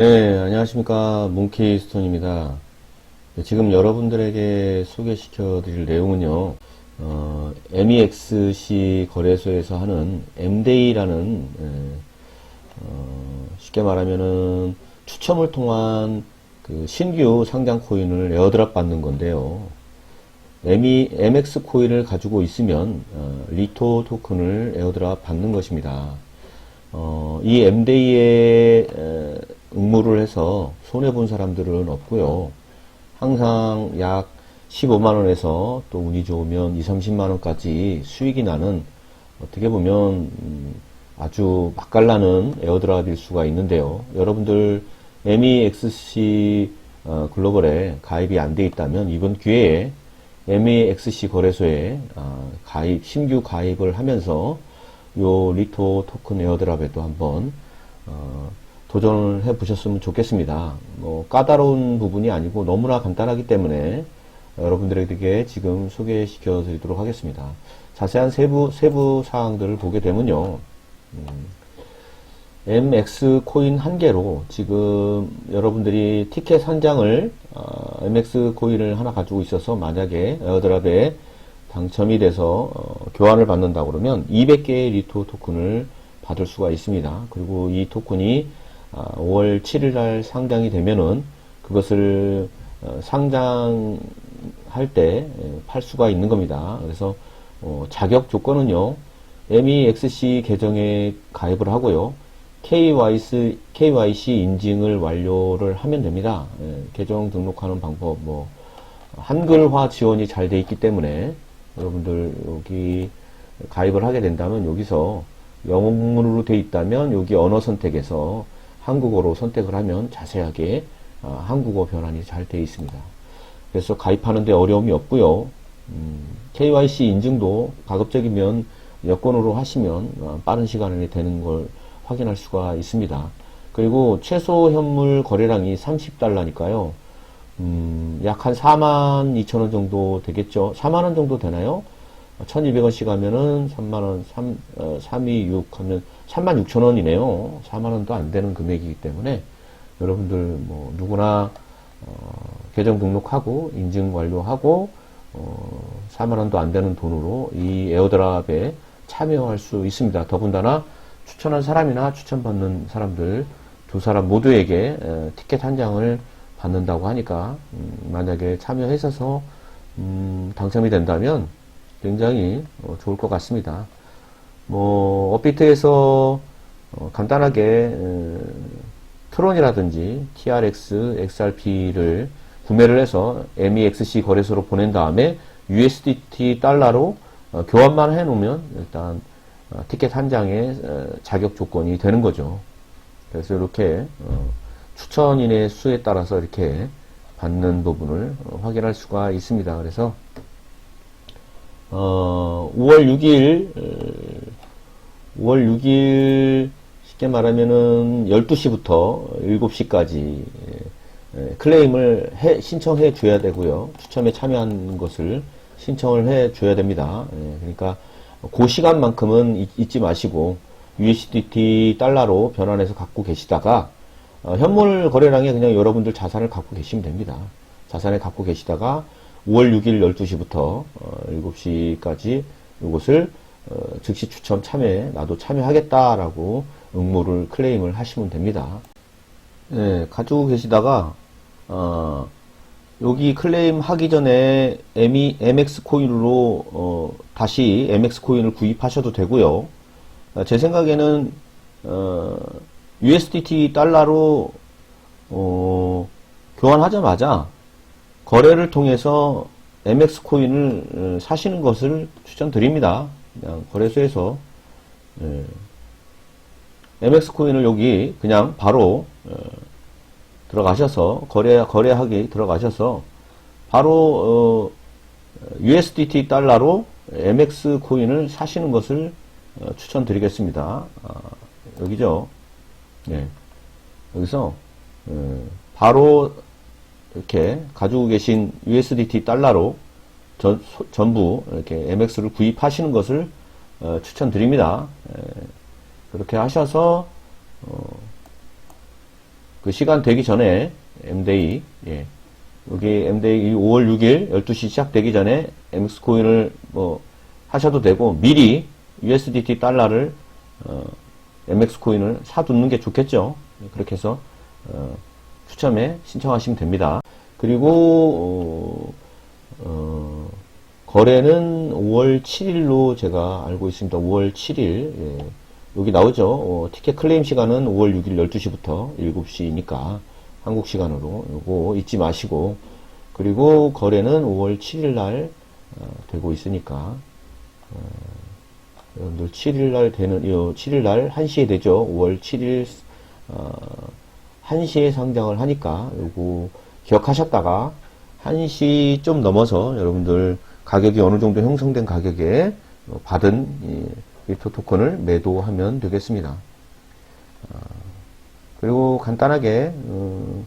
네, 안녕하십니까. 몽키스톤입니다. 네, 지금 여러분들에게 소개시켜 드릴 내용은요, 어, MEXC 거래소에서 하는 MDA라는, 예, 어, 쉽게 말하면은 추첨을 통한 그 신규 상장 코인을 에어드랍 받는 건데요. ME, MX 코인을 가지고 있으면, 어, 리토 토큰을 에어드랍 받는 것입니다. 어, 이 MDA에 응모를 해서 손해본 사람들은 없고요. 항상 약 15만원에서 또 운이 좋으면 2, 30만원까지 수익이 나는 어떻게 보면 음, 아주 맛깔나는 에어드랍일 수가 있는데요. 여러분들 MEXC 어, 글로벌에 가입이 안 돼 있다면 이번 기회에 MEXC 거래소에 어, 가입, 신규 가입을 하면서 요 리토 토큰 에어드랍에도 한번 어, 도전을 해 보셨으면 좋겠습니다. 뭐 까다로운 부분이 아니고 너무나 간단하기 때문에 여러분들에게 지금 소개시켜 드리도록 하겠습니다. 자세한 세부 세부 사항들을 보게 되면요. 음, MX 코인 한 개로 지금 여러분들이 티켓 한 장을 어, MX 코인을 하나 가지고 있어서 만약에 에어드랍에 당첨이 돼서 어, 교환을 받는다 그러면 200개의 리토 토큰을 받을 수가 있습니다. 그리고 이 토큰이 아, 5월 7일 날 상장이 되면은 그것을 어, 상장할 때 팔 수가 있는 겁니다. 그래서 어, 자격 조건은요. MEXC 계정에 가입을 하고요. KYC, KYC 인증을 완료를 하면 됩니다. 예, 계정 등록하는 방법, 뭐, 한글화 지원이 잘 돼 있기 때문에 여러분들 여기 가입을 하게 된다면 여기서 영문으로 돼 있다면 여기 언어 선택에서 한국어로 선택을 하면 자세하게 아, 한국어 변환이 잘 되어 있습니다. 그래서 가입하는데 어려움이 없고요. 음, KYC 인증도 가급적이면 여권으로 하시면 아, 빠른 시간 안에 되는 걸 확인할 수가 있습니다. 그리고 최소 현물 거래량이 30달러니까요. 음, 약 한 4만 2천 원 정도 되겠죠. 4만 원 정도 되나요? 1200원씩 하면은 3만원, 3, 어, 3, 2, 6 하면 3만 6천 원이네요. 4만 원도 안 되는 금액이기 때문에 여러분들 뭐 누구나 어, 계정 등록하고 인증 완료하고 어, 4만 원도 안 되는 돈으로 이 에어드랍에 참여할 수 있습니다. 더군다나 추천한 사람이나 추천받는 사람들 두 사람 모두에게 에, 티켓 한 장을 받는다고 하니까 음, 만약에 참여해서 음, 당첨이 된다면 굉장히 어, 좋을 것 같습니다. 뭐 업비트에서 어, 간단하게 에, 트론이라든지 TRX, XRP를 구매를 해서 MEXC 거래소로 보낸 다음에 USDT 달러로 어, 교환만 해놓으면 일단 어, 티켓 한 장의 어, 자격 조건이 되는 거죠. 그래서 이렇게 어, 추천인의 수에 따라서 이렇게 받는 부분을 어, 확인할 수가 있습니다. 그래서 어, 5월 6일 5월 6일 쉽게 말하면은 12시부터 7시까지 클레임을 해, 신청해 줘야 되고요. 추첨에 참여한 것을 신청을 해 줘야 됩니다. 예, 그러니까 그 시간만큼은 잊 지 마시고 USDT 달러로 변환해서 갖고 계시다가 어, 현물 거래량에 그냥 여러분들 자산을 갖고 계시면 됩니다. 자산을 갖고 계시다가 5월 6일 12시부터 어, 7시까지 이것을 어, 즉시 추첨 참여에 나도 참여하겠다라고 응모를 클레임을 하시면 됩니다. 네, 가지고 계시다가 어, 여기 클레임 하기 전에 ME, MX 코인으로 어, 다시 MX 코인을 구입하셔도 되고요. 어, 제 생각에는 어, USDT 달러로 어, 교환하자마자 거래를 통해서 MX 코인을 어, 사시는 것을 추천드립니다. 그냥 거래소에서 예. MX 코인을 여기 그냥 바로 어, 들어가셔서 거래 거래하기 들어가셔서 바로 어, USDT 달러로 MX 코인을 사시는 것을 어, 추천드리겠습니다. 아, 여기죠. 네. 여기서 어, 바로 이렇게 가지고 계신 USDT 달러로 전, 전부 이렇게 MX를 구입하시는 것을 어, 추천드립니다. 에, 그렇게 하셔서 어, 그 시간 되기 전에 MDAY, 예. 여기 MDAY 5월 6일 12시 시작되기 전에 MX 코인을 뭐 하셔도 되고 미리 USDT 달러를 어, MX 코인을 사두는 게 좋겠죠. 그렇게 해서 어, 추첨에 신청하시면 됩니다. 그리고 어, 어, 거래는 5월 7일로 제가 알고 있습니다. 5월 7일 예. 여기 나오죠. 어, 티켓 클레임 시간은 5월 6일 12시부터 7시니까 한국 시간으로 요거 잊지 마시고 그리고 거래는 5월 7일 날 어, 되고 있으니까 어, 여러분들 7일 날 되는 요 7일 날 1시에 되죠. 5월 7일 어, 1시에 상장을 하니까 요거 기억하셨다가 1시 좀 넘어서 여러분들 가격이 어느 정도 형성된 가격에 어, 받은 이 리토 토큰을 매도하면 되겠습니다. 어, 그리고 간단하게 어,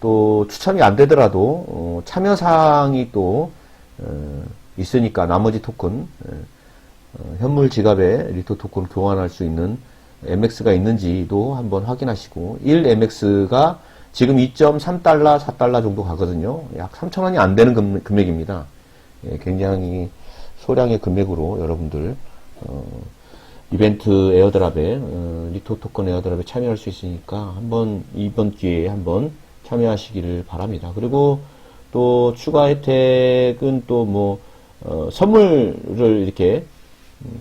또 추첨이 안 되더라도 어, 참여 사항이 또 어, 있으니까 나머지 토큰 예, 어, 현물 지갑에 리토 토큰 교환할 수 있는 MX가 있는지도 한번 확인하시고 1MX가 지금 2.3달러, 4달러 정도 가거든요. 약 3천원이 안 되는 금, 금액입니다. 예, 굉장히 소량의 금액으로 여러분들 어, 이벤트 에어드랍에 어, 리토 토큰 에어드랍에 참여할 수 있으니까 한번 이번 기회에 한번 참여하시기를 바랍니다. 그리고 또 추가 혜택은 또뭐 선물을 이렇게 음,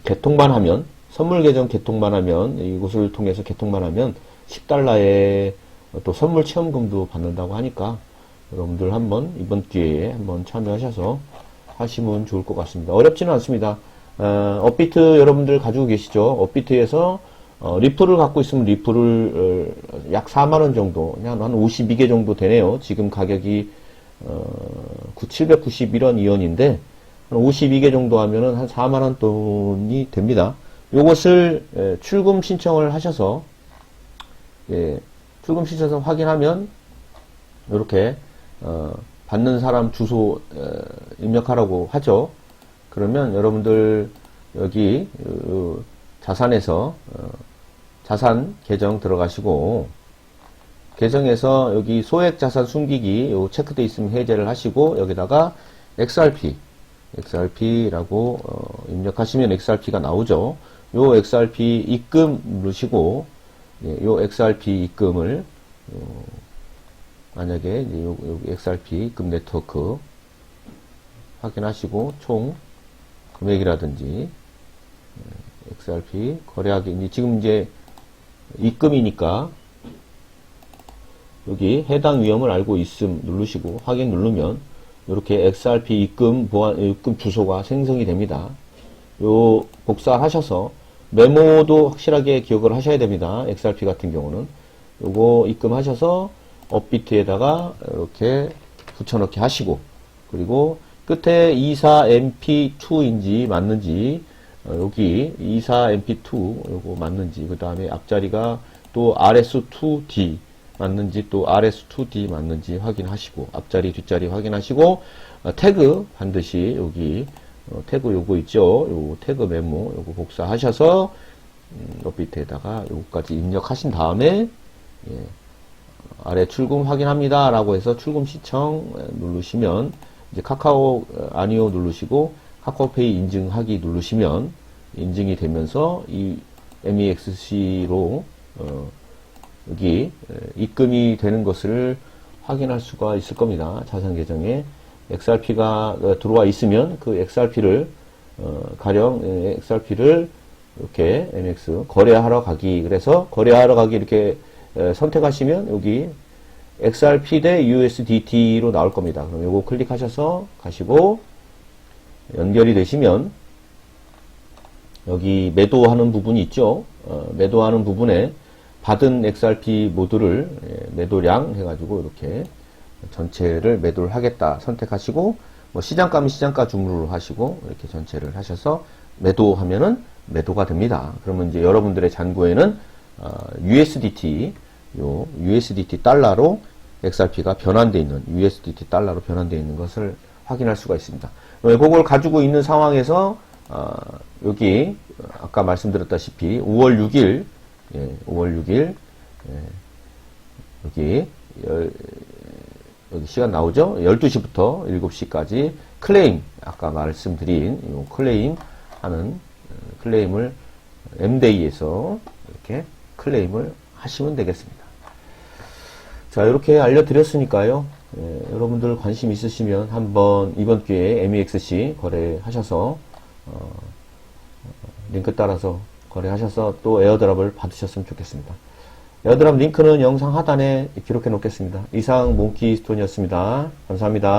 개통만 하면 선물 계정 개통만 하면 이곳을 통해서 개통만 하면 10달러의 또 선물 체험금도 받는다고 하니까 여러분들 한번 이번 기회에 한번 참여하셔서 하시면 좋을 것 같습니다. 어렵지는 않습니다. 어, 업비트 여러분들 가지고 계시죠? 업비트에서 어, 리플을 갖고 있으면 리플을 어, 약 4만원 정도, 그냥 한 52개 정도 되네요. 지금 가격이 어, 791원 이원인데 52개 정도 하면은 한 4만원 돈이 됩니다. 요것을 예, 출금 신청을 하셔서 예, 출금 신청서 확인하면 이렇게 어, 받는 사람 주소 어, 입력하라고 하죠. 그러면 여러분들 여기 어, 자산에서 어, 자산 계정 들어가시고 계정에서 여기 소액 자산 숨기기 요 체크돼 있으면 해제를 하시고 여기다가 XRP XRP라고 어, 입력하시면 XRP가 나오죠. 요 XRP 입금 누르시고 예, 요 XRP 입금을 어, 만약에 이제 요, 요 XRP 입금 네트워크 확인하시고 총 금액이라든지 예, XRP 거래하기 지금 이제 입금이니까 여기 해당 위험을 알고 있음 누르시고 확인 누르면 이렇게 XRP 입금 보안 입금 주소가 생성이 됩니다. 요 복사하셔서 메모도 확실하게 기억을 하셔야 됩니다. XRP 같은 경우는 요거 입금하셔서 업비트에다가 이렇게 붙여넣기 하시고 그리고 끝에 24mp2인지 맞는지 어, 여기 24mp2 요거 맞는지 그 다음에 앞자리가 또 rs2d 맞는지 또 rs2d 맞는지 확인하시고 앞자리 뒷자리 확인하시고 어, 태그 반드시 여기 어, 태그 요거 있죠? 요 태그 메모 요거 복사하셔서 음, 업비트에다가 요거까지 입력하신 다음에 예, 아래 출금 확인합니다 라고 해서 출금 시청 누르시면 이제 카카오 어, 아니오 누르시고 카카오페이 인증하기 누르시면 인증이 되면서 이 MEXC로 어, 여기 입금이 되는 것을 확인할 수가 있을 겁니다. 자산 계정에 XRP가 어, 들어와 있으면 그 XRP를 어, 가령 XRP를 이렇게 MX 거래하러 가기 그래서 거래하러 가기 이렇게 선택하시면 여기 XRP 대 USDT로 나올 겁니다. 그럼 요거 클릭하셔서 가시고 연결이 되시면 여기 매도하는 부분이 있죠. 어, 매도하는 부분에 받은 XRP 모두를 예, 매도량 해가지고 이렇게 전체를 매도를 하겠다 선택하시고 뭐 시장가면 시장가 주문으로 하시고 이렇게 전체를 하셔서 매도하면은 매도가 됩니다. 그러면 이제 여러분들의 잔고에는 어, USDT 요 USDT 달러로 XRP가 변환되어 있는 USDT 달러로 변환되어 있는 것을 확인할 수가 있습니다. 그걸 가지고 있는 상황에서 어, 여기 아까 말씀드렸다시피 5월 6일 예, 5월 6일 예, 여기 열- 여기 시간 나오죠? 12시부터 7시까지 클레임, 아까 말씀드린 이 클레임 하는 어, 클레임을 M데이에서 이렇게 클레임을 하시면 되겠습니다. 자, 이렇게 알려드렸으니까요. 예, 여러분들 관심 있으시면 한번 이번 기회에 MEXC 거래하셔서 어, 링크 따라서 거래하셔서 또 에어드랍을 받으셨으면 좋겠습니다. 에어드랍 링크는 영상 하단에 기록해 놓겠습니다. 이상 몽키스톤이었습니다. 감사합니다.